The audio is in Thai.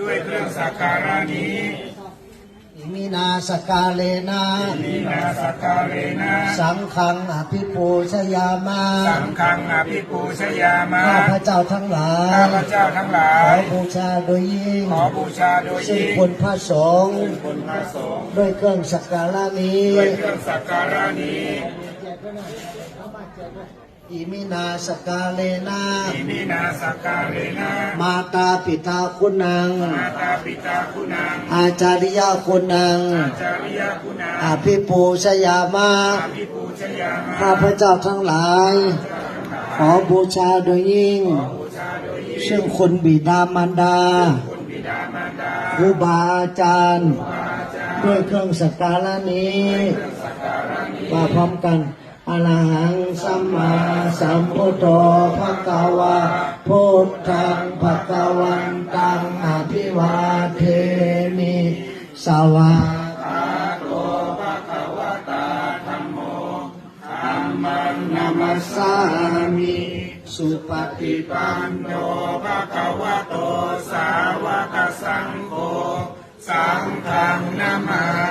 ด้วยเครื่องสักการะนี้อิมินาสกาเลนะนินาสักการะนะสังฆังอภิปูชยามา สังฆังอภิปูชยามา ข้าพระเจ้าทั้งหลาข้ายพเจ้าทั้งหลาขอยบูชาโดยยิ่ง ขอบูชาโดยซึ่งยิ่งคุณพระสงฆ์คุณพระสงฆ์ด้วยเครื่องสักการะนี้ ด้วยเครื่องสักการะนี้ อิมินาสกาเลนะอิมินาสักการะนะมาตาปิตาคุณัง มาตาปิตาคุณัง อาจาริยคุณัง อาจาริยคุณัง อภิปูชยามาอภิปูชยามา ข้าพระเจ้าทั้งหลาย ขอบูชาโดยยิ่ง ซึ่งคุณบิดามารดาคุณบิดามารดา ครูบาอาจารย์ ด้วยเครื่องสักการะนี้ มาพร้อมกัน อรหังสัมมาสัมพุทโธภะคะวะพุทธังภะคะวันตังอภิวาเทมิสวานามัสสามิสุปฏิปันโนโนภะคะวะโตสาวกสังโฆสังฆังนามา